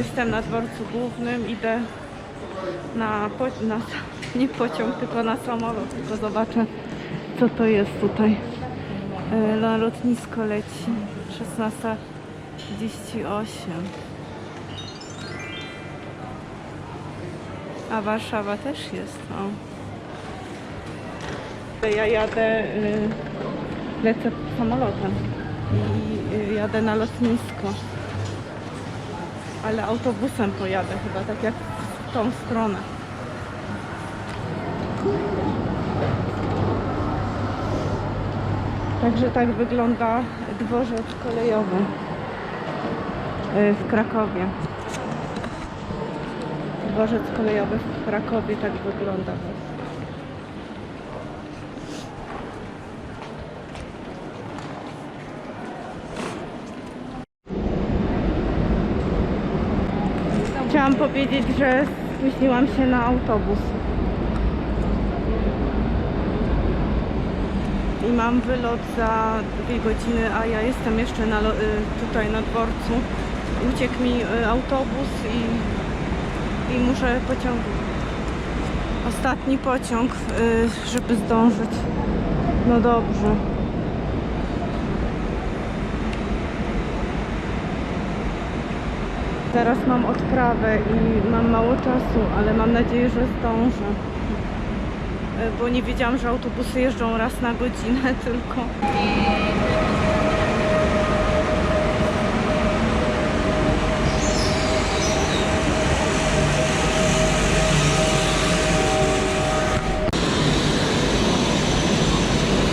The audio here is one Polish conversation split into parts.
Jestem na dworcu głównym, idę na, po, na nie pociąg, tylko na samolot, tylko zobaczę co to jest tutaj. E, Na lotnisko leci 16.38. A Warszawa też jest. O. Ja jadę, y, lecę samolotem i y, jadę na lotnisko. Ale autobusem pojadę chyba, tak jak w tą stronę. Także tak wygląda dworzec kolejowy y, w Krakowie. Dworzec kolejowy w Krakowie tak wygląda. Chciałam powiedzieć, że spóźniłam się na autobus. I mam wylot za dwie godziny, a ja jestem jeszcze na, y, tutaj na dworcu. Uciekł mi y, autobus i, i muszę pociągnąć. Ostatni pociąg, y, żeby zdążyć. No dobrze. Teraz mam odprawę i mam mało czasu, ale mam nadzieję, że zdążę. E, Bo nie wiedziałam, że autobusy jeżdżą raz na godzinę tylko.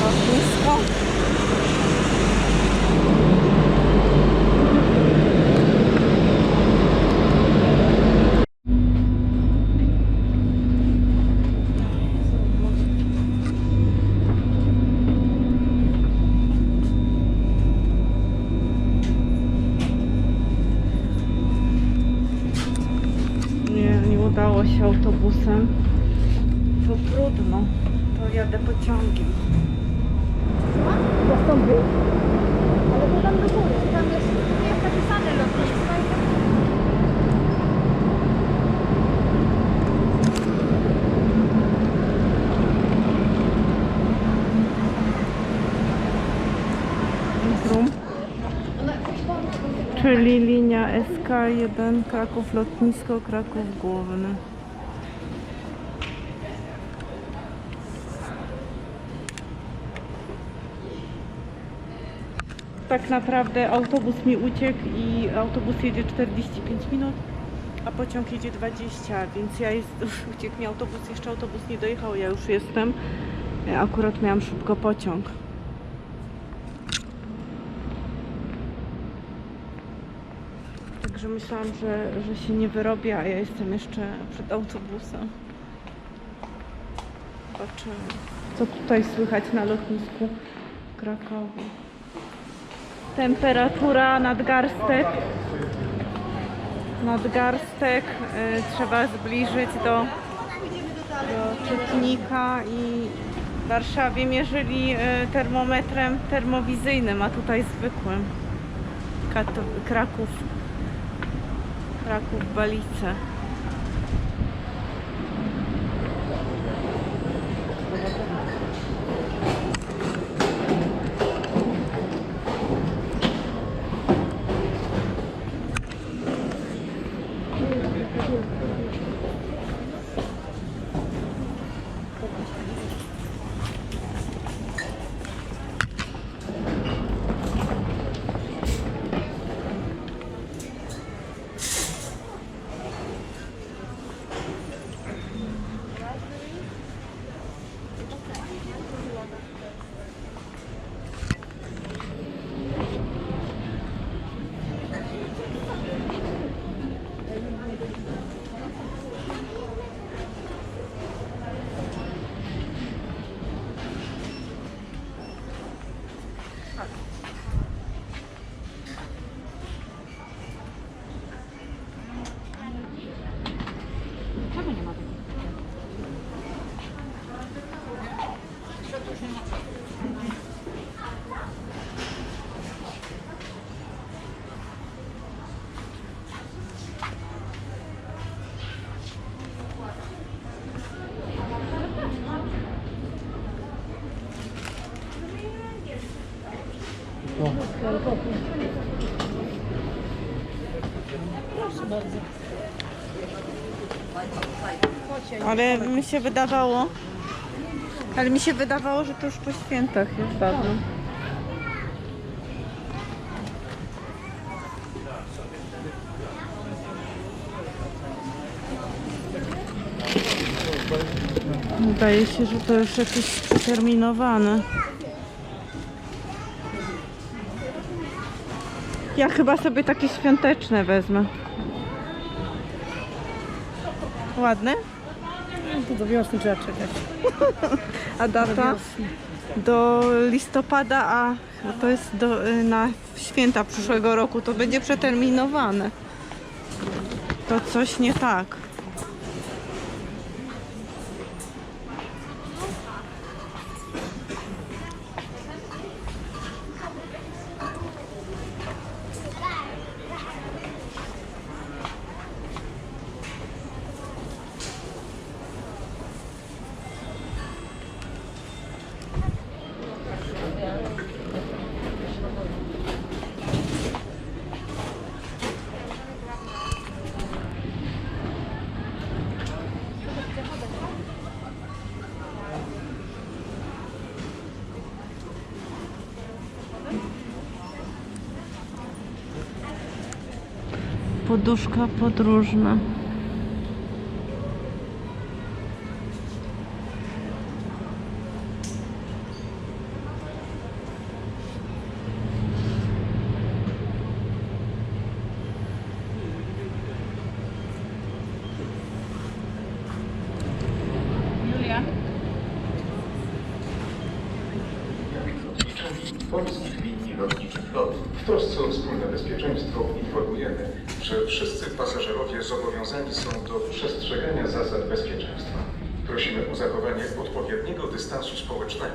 Lotnisko. Nie, nie udało się autobusem. To trudno. To jadę pociągiem. Zastąpił. Ale to tam do góry, tam jest, jest napisane lotnisko i tam... Intrum. Czyli linia SK1 Kraków Lotnisko, Kraków Główny. Tak naprawdę autobus mi uciekł i autobus jedzie 45 minut, a pociąg jedzie 20, więc ja jest, uciekł mi autobus, jeszcze autobus nie dojechał, ja już jestem. Akurat miałam szybko pociąg. Także myślałam, że, że się nie wyrobię, a ja jestem jeszcze przed autobusem. Zobaczymy, co tutaj słychać na lotnisku w Krakowie. Temperatura nadgarstek. Nadgarstek y, trzeba zbliżyć do, do czytnika i w Warszawie mierzyli y, termometrem termowizyjnym, a tutaj zwykłym. Kraków Kraków Balice. Proszę bardzo. Ale mi się wydawało, ale mi się wydawało, że to już po świętach jest dawno. Wydaje się, że to już jakieś przeterminowane. Ja chyba sobie takie świąteczne wezmę. Ładne? To do wiosny trzeba czekać. A data? Do listopada, a to jest do, na święta przyszłego roku. To będzie przeterminowane. To coś nie tak. Poduszka podróżna. polskich linii lotniczych FLOT. W trosce o wspólne bezpieczeństwo że wszyscy pasażerowie zobowiązani są do przestrzegania zasad bezpieczeństwa. Prosimy o zachowanie odpowiedniego dystansu społecznego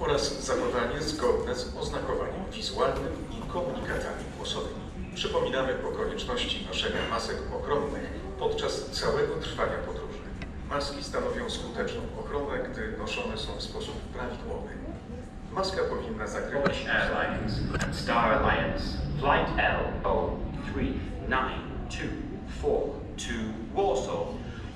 oraz zachowanie zgodne z oznakowaniem wizualnym i komunikatami głosowymi. Przypominamy o konieczności noszenia masek ochronnych podczas całego trwania podróży. Maski stanowią skuteczną ochronę, gdy noszone są w sposób prawidłowy. Maska powinna zakrywać Airlines Star Alliance, Flight L03924 to Warsaw.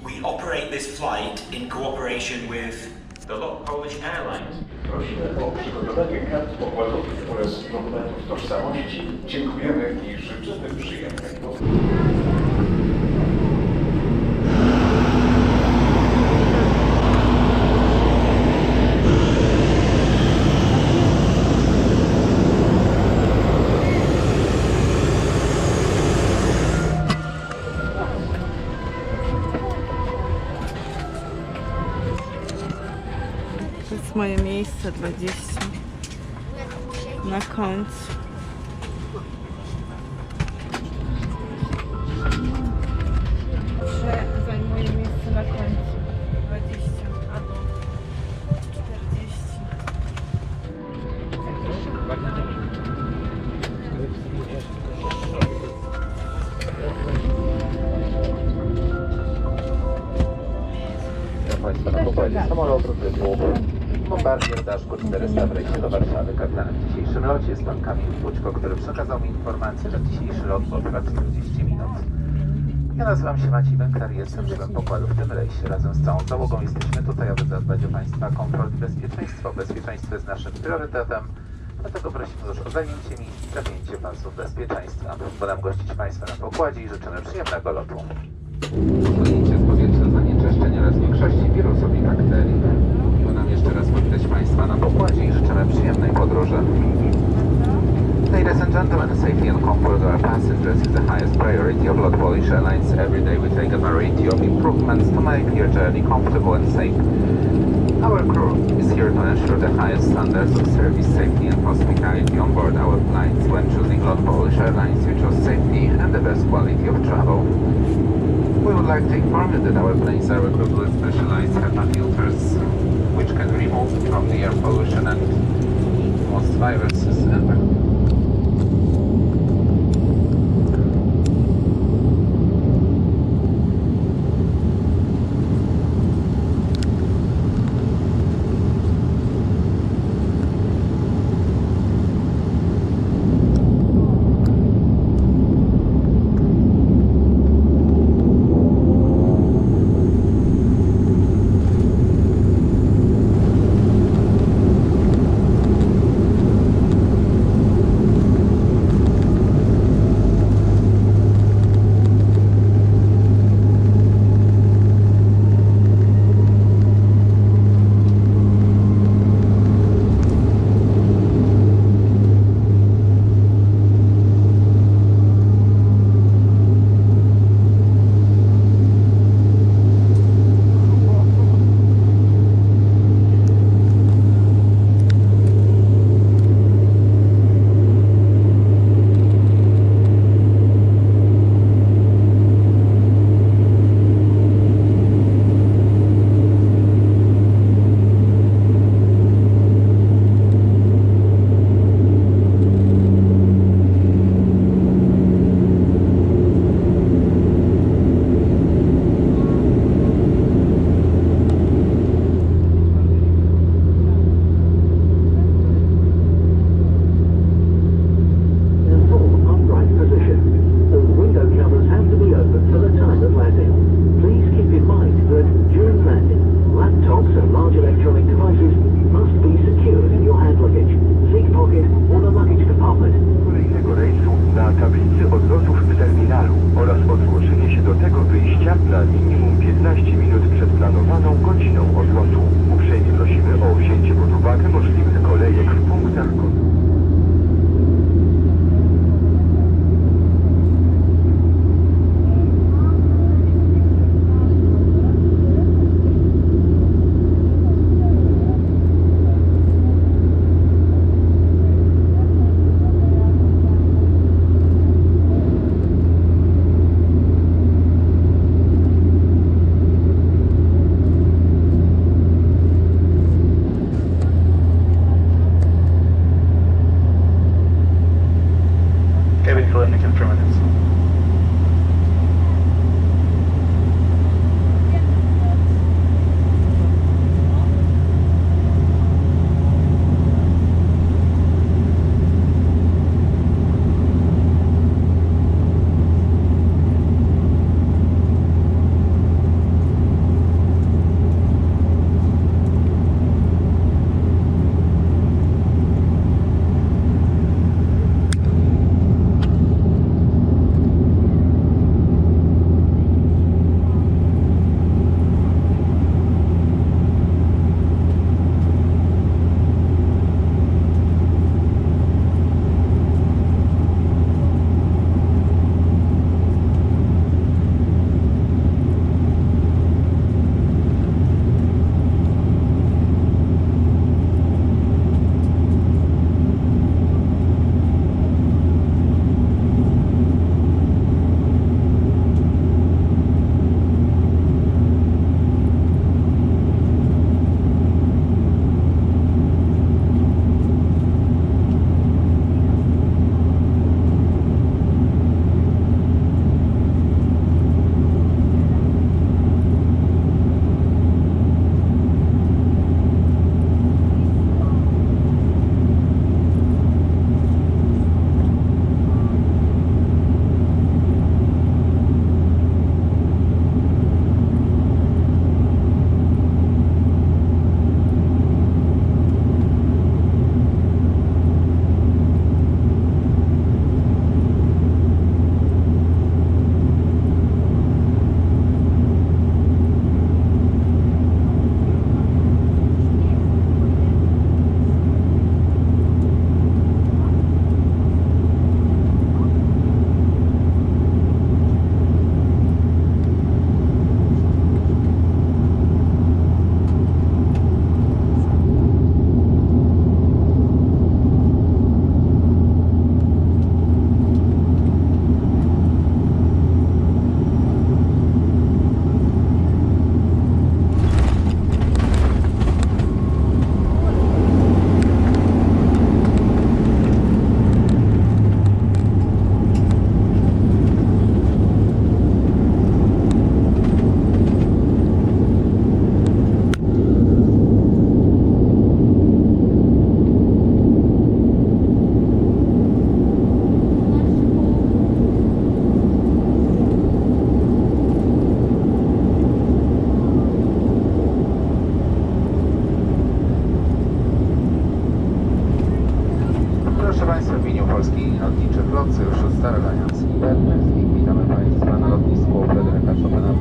We operate this flight in cooperation with The lot Polish Airlines. Prosimy o przygotowanie kart pokładowych oraz dokumentów tożsamości. Dziękujemy i życzymy przyjemnej na końcu. Że zajmuje miejsce na końcu 20 albo 40. Witam Państwa na pokładzie samolotu typu Bombardier Daszko 400 w rejsie do że dzisiejszy lot potrwa 40 minut. Ja nazywam się Maciej Węklar i jestem szefem pokładu w tym rejsie. Razem z całą załogą jesteśmy tutaj, aby zadbać o Państwa komfort i bezpieczeństwo. Bezpieczeństwo jest naszym priorytetem, dlatego prosimy już o zajęcie miejsc i zapięcie pasów bezpieczeństwa. Podam gościć Państwa na pokładzie i życzymy przyjemnego lotu. Pojęcie z powietrza zanieczyszczeń oraz większości wirusów i bakterii. Miło nam jeszcze raz powitać Państwa na pokładzie i życzymy przyjemnej podróży. Ladies and gentlemen, safety and comfort of our passengers is the highest priority of LOT Polish Airlines. Every day we take a variety of improvements to make your journey comfortable and safe. Our crew is here to ensure the highest standards of service, safety and hospitality on board our flights. When choosing LOT Polish Airlines, you choose safety and the best quality of travel. We would like to inform you that our planes are equipped with specialized HEPA filters, which can remove from the air pollution and most viruses and bacteria. Tablicy odlotów w terminalu oraz odgłoszenie się do tego wyjścia na minimum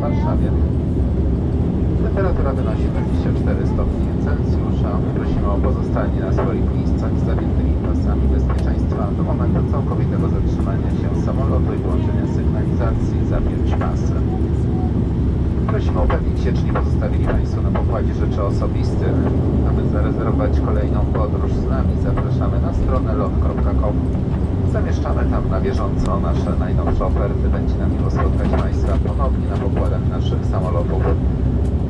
Warszawie. Temperatura wynosi 24 stopnie Celsjusza. Prosimy o pozostanie na swoich miejscach z zapiętymi pasami bezpieczeństwa do momentu całkowitego zatrzymania się samolotu i włączenia sygnalizacji zapiąć pasy. Prosimy upewnić się, czy nie pozostawili Państwo na pokładzie rzeczy osobistych. Aby zarezerwować kolejną podróż z nami, zapraszamy na stronę lot.com. Zamieszczamy tam na bieżąco nasze najnowsze oferty. Będzie nam miło spotkać Państwa ponownie na pokładach naszych samolotów.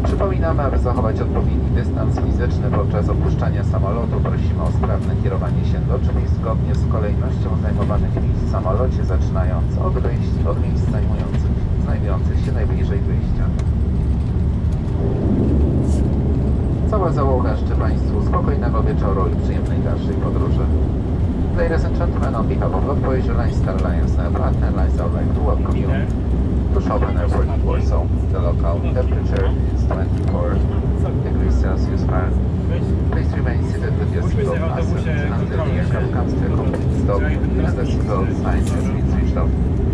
Przypominamy, aby zachować odpowiedni dystans fizyczny podczas opuszczania samolotu. Prosimy o sprawne kierowanie się do drzwi zgodnie z kolejnością zajmowanych miejsc w samolocie, zaczynając od wyjść od miejsc zajmujących, znajdujących się najbliżej wyjścia. Cała załoga życzę Państwu spokojnego wieczoru i przyjemnej dalszej podróży. Ladies and gentlemen, on behalf of Lotboys Airlines, Star Alliance and Partner Airlines, I would like to welcome you to Chopin Airport in Warsaw. The local temperature is 24 degrees Celsius fire. Please remain seated with your seatbelt fastened until the aircraft comes to a complete stop and the seatbelt sign has been switched off.